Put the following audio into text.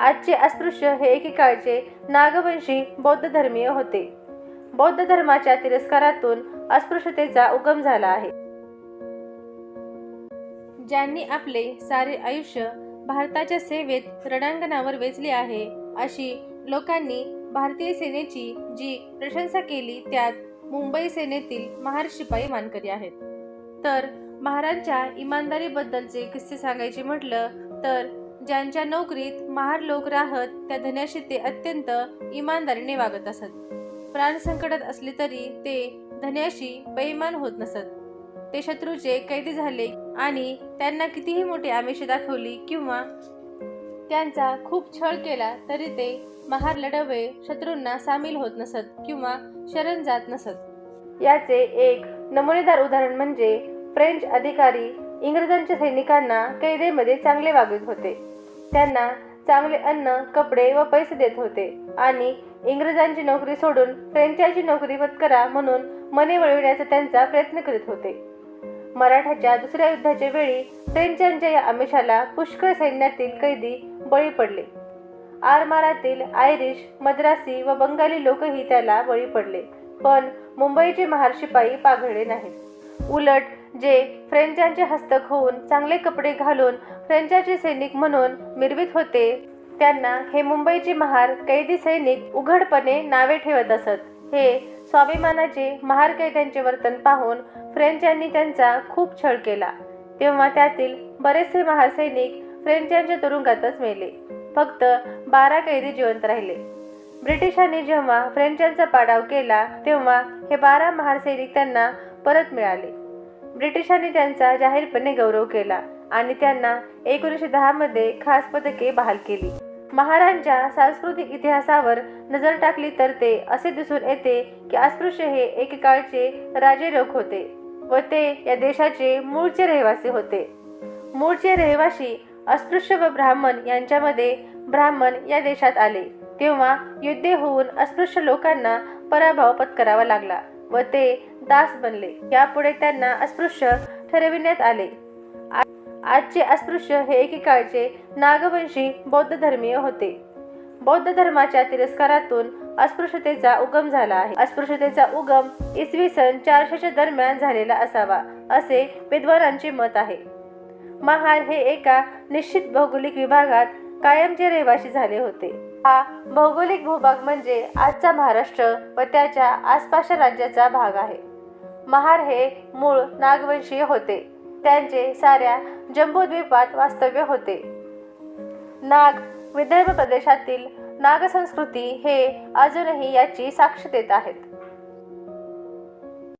आजचे अस्पृश्य हे एकेकाळचे नागवंशी बौद्ध धर्मीय होते. बौद्ध धर्माच्या तिरस्कारातून अस्पृश्यतेचा उगम झाला आहे. ज्यांनी आपले सारे आयुष्य भारताच्या सेवेत रणांगणावर वेचले आहे अशी लोकांनी भारतीय सेनेची जी प्रशंसा केली त्यात मुंबई सेनेतील महार शिपाई मानकरी आहेत. तर महारांच्या इमानदारीबद्दलचे किस्से सांगायचे म्हटलं तर ज्यांच्या नोकरीत महार लोक राहत त्या धन्याशी ते अत्यंत इमानदारीने वागत असत. प्राण संकटात असले तरी ते धन्याशी बेईमान होत नसत. ते शत्रूचे कैदी झाले आणि त्यांना कितीही मोठी आमिषे दाखवली किंवा त्यांचा खूप छळ केला तरी ते महार लढवे शत्रूंना सामील होत नसत किंवा शरण जात नसत. याचे एक नमुनेदार उदाहरण म्हणजे फ्रेंच अधिकारी इंग्रजांच्या सैनिकांना कैदेमध्ये चांगले वागत होते. त्यांना चांगले अन्न कपडे व पैसे देत होते. आणि इंग्रजांची नोकरी सोडून फ्रेंचाची नोकरी पत्करा म्हणून मने वळविण्याचा त्यांचा प्रयत्न करीत होते. मराठाच्या दुसऱ्या युद्धाच्या वेळी फ्रेंचांच्या या आमिषाला पुष्कळ सैन्यातील कैदी बळी पडले. आरमारातील आयरिश मद्रासी व बंगाली लोकही त्याला बळी पडले. पण मुंबईचे महार शिपाई पाघळले नाहीत. उलट जे फ्रेंचांचे हस्तक होऊन चांगले कपडे घालून फ्रेंचाचे सैनिक म्हणून मिरवित होते त्यांना हे मुंबईचे महार कैदी सैनिक उघडपणे नावे ठेवत असत. हे स्वाभिमानाचे महार कैद्यांचे वर्तन पाहून फ्रेंचांनी त्यांचा खूप छळ केला. तेव्हा त्यातील बरेचसे महार सैनिक फ्रेंचांच्या तुरुंगातच मेले. फक्त बारा कैदी जिवंत राहिले. ब्रिटिशांनी जेव्हा फ्रेंचांचा पाडाव केला तेव्हा हे बारा महार सैनिक त्यांना परत मिळाले. ब्रिटिशांनी त्यांचा जाहीरपणे गौरव केला आणि त्यांना एकोणीसशे दहामध्ये खास पदके बहाल केली. महारांच्या सांस्कृतिक इतिहासावर नजर टाकली तर ते असे दिसून येते की अस्पृश्य हे एकेकाळचे राजे लोक होते व ते या देशाचे मूळचे रहिवासी होते. मूळचे रहिवासी अस्पृश्य व ब्राह्मण यांच्यामध्ये ब्राह्मण या देशात आले तेव्हा युद्धे होऊन अस्पृश्य लोकांना पराभव पत्करावा लागला. व ते दास बनले. यापुढे त्यांना अस्पृश्य ठरविण्यात आले. आ- आजचे अस्पृश्य हे एकेकाळचे नागवंशी बौद्ध धर्मीय होते. बौद्ध धर्माच्या तिरस्कारातून अस्पृश्यतेचा उगम झाला आहे. अस्पृश्यतेचा उगम इसवी सन चारशेच्या दरम्यान झालेला असावा असे विद्वानांचे मत आहे. महार हे एका निश्चित भौगोलिक विभागात कायमचे रहिवासी झाले होते. हा भौगोलिक भूभाग म्हणजे आजचा महाराष्ट्र व त्याच्या आसपासच्या राज्याचा भाग आहे. महार हे मूळ नागवंशीय होते. त्यांचे साऱ्या जम्बूद्वीपात वास्तव्य होते. नाग विदर्भ प्रदेशातील नागसंस्कृती हे अजूनही याची साक्ष देत आहेत.